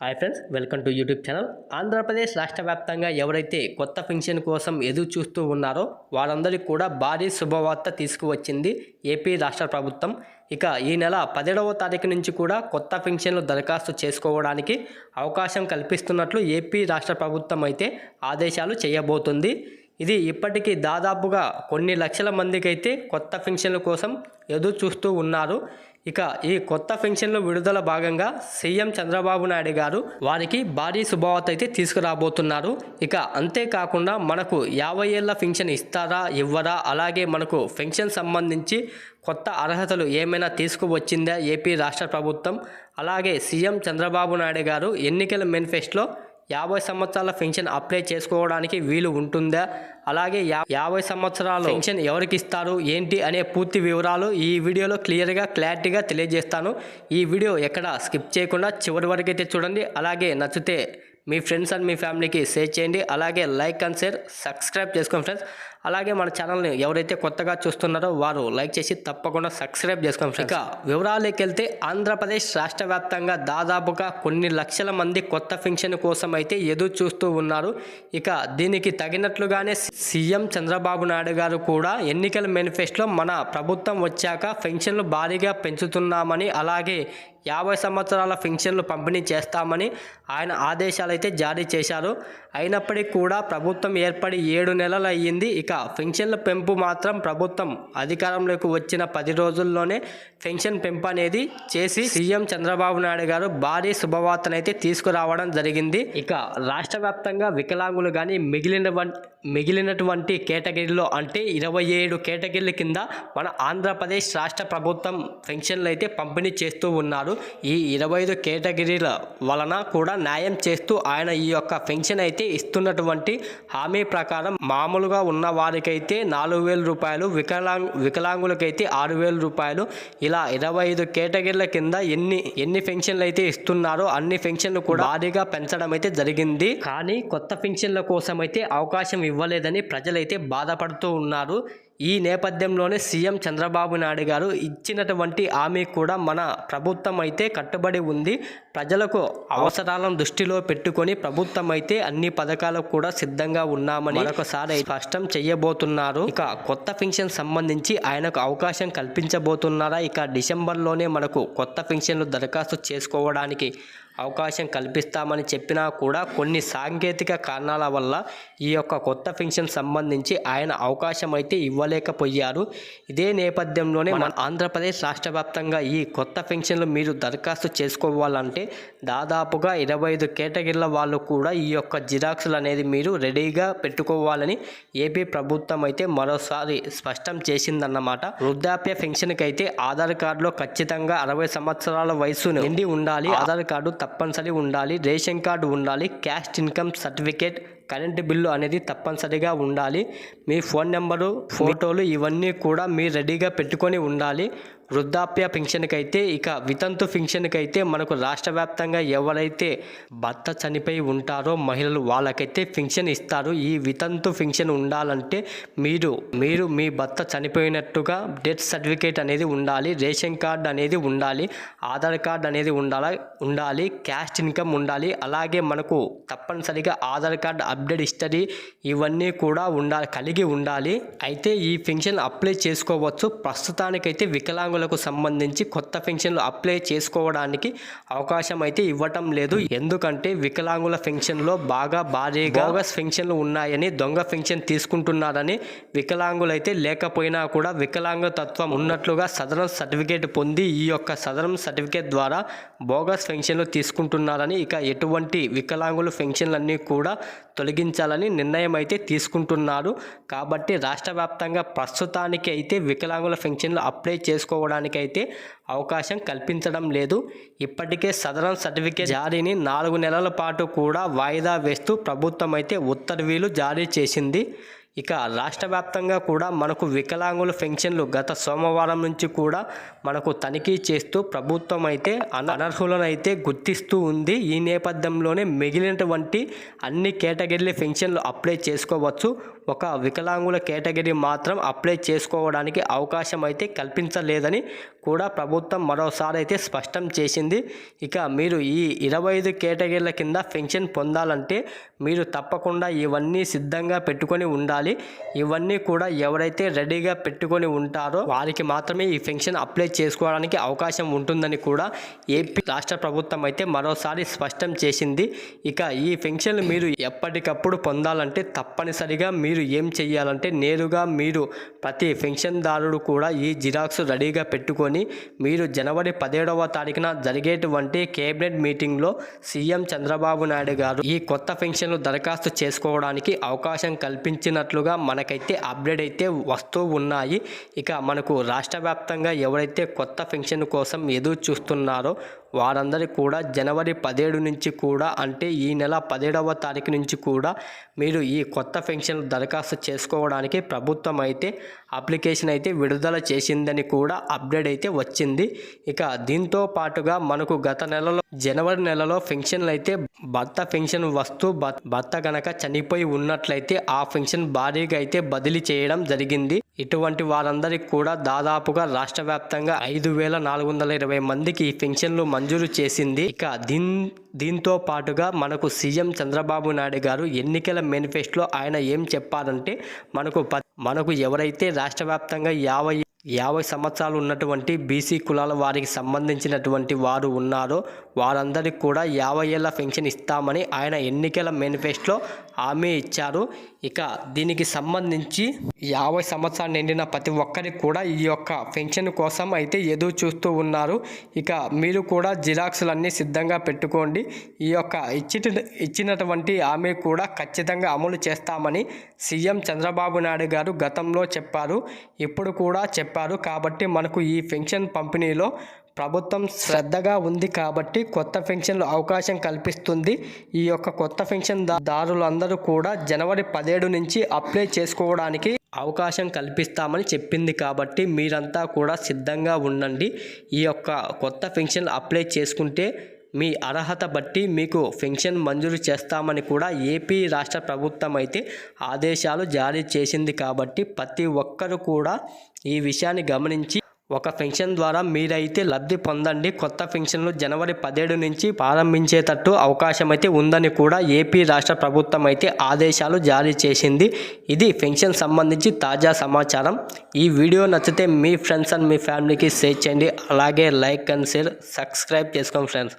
Hi friends welcome to YouTube channel Andhra Pradesh రాష్ట్ర వ్యాప్తంగా ఎవరైతే కొత్త పెన్షన్ కోసం ఎదురు చూస్తూ ఉన్నారో వారందరికీ కూడా భారీ శుభవార్త తీసుకువచ్చింది ఏపీ రాష్ట్ర ప్రభుత్వం. ఇక ఈ నెల పదిహేడవ తారీఖు నుంచి కూడా కొత్త పెన్షన్లు దరఖాస్తు చేసుకోవడానికి అవకాశం కల్పిస్తున్నట్లు ఏపీ రాష్ట్ర ప్రభుత్వం అయితే ఆదేశాలు చేయబోతుంది. ఇది ఇప్పటికీ దాదాపుగా కొన్ని లక్షల మందికి అయితే కొత్త పెన్షన్ల కోసం ఎదురు చూస్తూ ఉన్నారు. ఇక ఈ కొత్త పెన్షన్ల విడుదల భాగంగా సీఎం చంద్రబాబు నాయుడు గారు వారికి భారీ శుభవార్త అయితే తీసుకురాబోతున్నారు. ఇక అంతేకాకుండా మనకు యాభై ఏళ్ళ పెన్షన్ ఇస్తారా ఇవ్వరా అలాగే మనకు పెన్షన్ సంబంధించి కొత్త అర్హతలు ఏమైనా తీసుకువచ్చిందా ఏపీ రాష్ట్ర ప్రభుత్వం? అలాగే సీఎం చంద్రబాబు నాయుడు గారు ఎన్నికల మేనిఫెస్టోలో యాభై సంవత్సరాల పెన్షన్ అప్లై చేసుకోవడానికి వీలు ఉంటుందా? అలాగే యా యాభై సంవత్సరాల పెన్షన్ ఎవరికి ఇస్తారు? ఏంటి? అనే పూర్తి వివరాలు ఈ వీడియోలో క్లియర్గా క్లారిటీగా తెలియజేస్తాను. ఈ వీడియో ఎక్కడ స్కిప్ చేయకుండా చివరి వరకు అయితే చూడండి. అలాగే నచ్చితే మీ ఫ్రెండ్స్ అండ్ మీ ఫ్యామిలీకి షేర్ చేయండి. అలాగే లైక్ అండ్ షేర్ సబ్స్క్రైబ్ చేసుకోండి ఫ్రెండ్స్. అలాగే మన ఛానల్ని ఎవరైతే కొత్తగా చూస్తున్నారో వారు లైక్ చేసి తప్పకుండా సబ్స్క్రైబ్ చేసుకోండి ఇక వివరాలకి వెళ్తే ఆంధ్రప్రదేశ్ రాష్ట్ర వ్యాప్తంగా దాదాపుగా కొన్ని లక్షల మంది కొత్త పెన్షన్ కోసం అయితే ఎదురు చూస్తూ ఉన్నారు. ఇక దీనికి తగినట్లుగానే సీఎం చంద్రబాబు నాయుడు గారు కూడా ఎన్నికల మేనిఫెస్టోలో మన ప్రభుత్వం వచ్చాక పెన్షన్లు భారీగా పెంచుతున్నామని అలాగే యాభై సంవత్సరాల పెన్షన్లు పంపిణీ చేస్తామని ఆయన ఆదేశాలు అయితే జారీ చేశారు. అయినప్పటికీ కూడా ప్రభుత్వం ఏర్పడి ఏడు నెలలు అయ్యింది. ఇక ఇక పెన్షన్ల పెంపు మాత్రం ప్రభుత్వం అధికారంలోకి వచ్చిన పది రోజుల్లోనే పెన్షన్ పెంపు అనేది చేసి సీఎం చంద్రబాబు నాయుడు గారు భారీ శుభవార్తనైతే తీసుకురావడం జరిగింది. ఇక రాష్ట్ర వ్యాప్తంగా వికలాంగులు కానీ మిగిలిన మిగిలినటువంటి కేటగిరీలో అంటే ఇరవై ఏడు కేటగిరీల కింద మన ఆంధ్రప్రదేశ్ రాష్ట్ర ప్రభుత్వం పెన్షన్లు అయితే పంపిణీ చేస్తూ ఉన్నారు. ఈ ఇరవై ఐదు కేటగిరీల వలన కూడా న్యాయం చేస్తూ ఆయన ఈ యొక్క పెన్షన్ అయితే ఇస్తున్నటువంటి హామీ ప్రకారం మామూలుగా ఉన్న వారికైతే నాలుగు వేల రూపాయలు వికలాంగ్ వికలాంగులకైతే ఆరు వేల రూపాయలు. ఇలా ఇరవై ఐదు కేటగిరీల కింద ఎన్ని ఎన్ని పెన్షన్లు అయితే ఇస్తున్నారో అన్ని పెన్షన్లు కూడా భారీగా పెంచడం అయితే జరిగింది. కానీ కొత్త పెన్షన్ల కోసం అయితే అవకాశం ఇవ్వలేదని ప్రజలైతే బాధపడుతూ ఉన్నారు. ఈ నేపథ్యంలోనే సీఎం చంద్రబాబు నాయుడు గారు ఇచ్చినటువంటి హామీ కూడా మన ప్రభుత్వం అయితే కట్టుబడి ఉంది. ప్రజలకు అవసరాలను దృష్టిలో పెట్టుకొని ప్రభుత్వం అయితే అన్ని పథకాలకు కూడా సిద్ధంగా ఉన్నామని ఒకసారి స్పష్టం చేయబోతున్నారు. ఇక కొత్త పెన్షన్ సంబంధించి ఆయనకు అవకాశం కల్పించబోతున్నారా? ఇక డిసెంబర్లోనే మనకు కొత్త పెన్షన్లు దరఖాస్తు చేసుకోవడానికి అవకాశం కల్పిస్తామని చెప్పినా కూడా కొన్ని సాంకేతిక కారణాల వల్ల ఈ యొక్క కొత్త పెన్షన్ సంబంధించి ఆయన అవకాశం అయితే ఇవ్వలేకపోయారు ఇదే నేపథ్యంలోనే మన ఆంధ్రప్రదేశ్ రాష్ట్ర వ్యాప్తంగా ఈ కొత్త పెన్షన్లు మీరు దరఖాస్తు చేసుకోవాలంటే దాదాపుగా ఇరవై ఐదు కేటగిరీల వాళ్ళు కూడా ఈ యొక్క జిరాక్స్లు అనేది మీరు రెడీగా పెట్టుకోవాలని ఏపీ ప్రభుత్వం అయితే మరోసారి స్పష్టం చేసిందన్నమాట. వృద్ధాప్య పెన్షన్కి అయితే ఆధార్ కార్డులో ఖచ్చితంగా అరవై సంవత్సరాల వయసు నిండి ఉండాలి. ఆధార్ కార్డు తప్పనిసరి ఉండాలి. రేషన్ కార్డు ఉండాలి. Caste income certificate current bill అనేది తప్పనిసరిగా ఉండాలి. మీ ఫోన్ నెంబరు ఫోటోలు ఇవన్నీ కూడా మీరు రెడీగా పెట్టుకొని ఉండాలి. వృద్ధాప్య పెన్షన్కి అయితే ఇక వితంతు పెన్షన్కి అయితే మనకు రాష్ట్ర వ్యాప్తంగా ఎవరైతే భర్త చనిపోయి ఉంటారో మహిళలు వాళ్ళకైతే పెన్షన్ ఇస్తారు. ఈ వితంతు పెన్షన్ ఉండాలంటే మీరు మీరు మీ భర్త చనిపోయినట్టుగా డెత్ సర్టిఫికేట్ అనేది ఉండాలి రేషన్ కార్డ్ అనేది ఉండాలి ఆధార్ కార్డ్ అనేది ఉండాలి ఉండాలి క్యాస్ట్ ఇన్కమ్ ఉండాలి అలాగే మనకు తప్పనిసరిగా ఆధార్ కార్డ్ అప్డేట్ హిస్టరీ ఇవన్నీ కూడా ఉండాలి కలిగి ఉండాలి. అయితే ఈ పెన్షన్ అప్లై చేసుకోవచ్చు. ప్రస్తుతానికైతే వికలాంగులకు సంబంధించి కొత్త పెన్షన్లు అప్లై చేసుకోవడానికి అవకాశం అయితే ఇవ్వటం లేదు. ఎందుకంటే వికలాంగుల పెన్షన్లో బాగా భారీగా బోగస్ పెన్షన్లు ఉన్నాయని దొంగ పెన్షన్ తీసుకుంటున్నారని వికలాంగులు అయితే లేకపోయినా కూడా వికలాంగ తత్వం ఉన్నట్లుగా సదరన్ సర్టిఫికేట్ పొంది ఈ యొక్క సదరన్ సర్టిఫికేట్ ద్వారా బోగస్ పెన్షన్లు తీసుకుంటున్నారని ఇక ఎటువంటి వికలాంగుల పెన్షన్లన్నీ కూడా తొలగించాలని నిర్ణయం అయితే తీసుకుంటున్నారు. కాబట్టి రాష్ట్ర వ్యాప్తంగా ప్రస్తుతానికి అయితే వికలాంగుల పెన్షన్లు అప్లై చేసుకోవడానికైతే అవకాశం కల్పించడం లేదు. ఇప్పటికే సదరన్ సర్టిఫికేట్ జారీని నాలుగు నెలల పాటు కూడా వాయిదా వేస్తూ ప్రభుత్వం అయితే ఉత్తర్వులు జారీ చేసింది. ఇక రాష్ట్ర వ్యాప్తంగా కూడా మనకు వికలాంగుల పెన్షన్లు గత సోమవారం నుంచి కూడా మనకు తనిఖీ చేస్తూ ప్రభుత్వం అయితే అన- అనర్హులను అయితే గుర్తిస్తూ ఉంది. ఈ నేపథ్యంలోనే మిగిలినటువంటి అన్ని కేటగిరీల పెన్షన్లు అప్లై చేసుకోవచ్చు. ఒక వికలాంగుల కేటగిరీ మాత్రం అప్లై చేసుకోవడానికి అవకాశం అయితే కల్పించలేదని కూడా ప్రభుత్వం మరోసారి అయితే స్పష్టం చేసింది. ఇక మీరు ఈ ఇరవై ఐదు కేటగిరీల కింద పెన్షన్ పొందాలంటే మీరు తప్పకుండా ఇవన్నీ సిద్ధంగా పెట్టుకొని ఉండాలి. ఇవన్నీ కూడా ఎవరైతే రెడీగా పెట్టుకొని ఉంటారో వారికి మాత్రమే ఈ పెన్షన్ అప్లై చేసుకోవడానికి అవకాశం ఉంటుందని కూడా ఏపీ రాష్ట్ర ప్రభుత్వం అయితే మరోసారి స్పష్టం చేసింది. ఇక ఈ పెన్షన్ మీరు ఎప్పటికప్పుడు పొందాలంటే తప్పనిసరిగా మీరు ఏం చేయాలంటే నేరుగా మీరు ప్రతి పెన్షన్దారుడు కూడా ఈ జిరాక్స్ రెడీగా పెట్టుకొని మీరు జనవరి పదిహేడవ తారీఖున జరిగేటువంటి కేబినెట్ మీటింగ్లో సీఎం చంద్రబాబు నాయుడు గారు ఈ కొత్త పెన్షన్లు దరఖాస్తు చేసుకోవడానికి అవకాశం కల్పించినట్లుగా మనకైతే అప్డేట్ అయితే వస్తూ ఉన్నాయి. ఇక మనకు రాష్ట్ర వ్యాప్తంగా ఎవరైతే కొత్త పెన్షన్ కోసం ఎదురు చూస్తున్నారో వారందరికీ కూడా జనవరి పదిహేడు నుంచి కూడా అంటే ఈ నెల పదిహేడవ తారీఖు నుంచి కూడా మీరు ఈ కొత్త పెన్షన్ దరఖాస్తు చేసుకోవడానికి ప్రభుత్వం అయితే అప్లికేషన్ అయితే విడుదల చేసిందని కూడా అప్డేట్ అయితే వచ్చింది. ఇక దీంతో పాటుగా మనకు గత నెలలో జనవరి నెలలో పెన్షన్లు అయితే భర్త పెన్షన్ వస్తూ భర్త గనక చనిపోయి ఉన్నట్లయితే ఆ పెన్షన్ భారీగా అయితే బదిలీ చేయడం జరిగింది. ఇటువంటి వారందరికీ కూడా దాదాపుగా రాష్ట్ర వ్యాప్తంగా ఐదు వేల నాలుగు వందల ఇరవై మందికి ఈ పెన్షన్లు మంజూరు చేసింది. ఇక దీన్ దీంతో పాటుగా మనకు సీఎం చంద్రబాబు నాయుడు గారు ఎన్నికల మేనిఫెస్టోలో ఆయన ఏం చెప్పారంటే మనకు ప- మనకు ఎవరైతే రాష్ట్ర వ్యాప్తంగా యాభై యాభై సంవత్సరాలు ఉన్నటువంటి బీసీ కులాల వారికి సంబంధించినటువంటి వారు ఉన్నారో వారందరికీ కూడా యాభై ఏళ్ళ పెన్షన్ ఇస్తామని ఆయన ఎన్నికల మేనిఫెస్టోలో హామీ ఇచ్చారు. ఇక దీనికి సంబంధించి యాభై సంవత్సరాలు నిండిన ప్రతి ఒక్కరికి కూడా ఈ యొక్క పెన్షన్ కోసం అయితే ఎదురు చూస్తూ ఉన్నారు. ఇక మీరు కూడా జిరాక్స్లన్నీ సిద్ధంగా పెట్టుకోండి. ఈ యొక్క ఇచ్చి ఇచ్చినటువంటి హామీ కూడా ఖచ్చితంగా అమలు చేస్తామని సీఎం చంద్రబాబు నాయుడు గారు గతంలో చెప్పారు. ఇప్పుడు కూడా చెప్పారు. కాబట్టి మనకు ఈ పెన్షన్ పంపిణీలో ప్రభుత్వం శ్రద్ధగా ఉంది కాబట్టి కొత్త పెన్షన్లు అవకాశం కల్పిస్తుంది. ఈ యొక్క కొత్త పెన్షన్ దారులందరూ కూడా జనవరి పదిహేడు నుంచి అప్లై చేసుకోవడానికి అవకాశం కల్పిస్తామని చెప్పింది కాబట్టి మీరంతా కూడా సిద్ధంగా ఉండండి. ఈ యొక్క కొత్త పెన్షన్ అప్లై చేసుకుంటే మీ అర్హత బట్టి మీకు పెన్షన్ మంజూరు చేస్తామని కూడా ఏపీ రాష్ట్ర ప్రభుత్వం అయితే ఆదేశాలు జారీ చేసింది కాబట్టి ప్రతి ఒక్కరు కూడా ఈ విషయాన్ని గమనించి ఒక పెన్షన్ ద్వారా మీరైతే లబ్ధి పొందండి. కొత్త పెన్షన్లు జనవరి పదిహేడు నుంచి ప్రారంభించేటట్టు అవకాశం అయితే ఉందని కూడా ఏపీ రాష్ట్ర ప్రభుత్వం అయితే ఆదేశాలు జారీ చేసింది. ఇది పెన్షన్ సంబంధించి తాజా సమాచారం. ఈ వీడియో నచ్చితే మీ ఫ్రెండ్స్ అండ్ మీ ఫ్యామిలీకి షేర్ చేయండి. అలాగే లైక్ అండ్ షేర్ సబ్స్క్రైబ్ చేసుకోండి ఫ్రెండ్స్.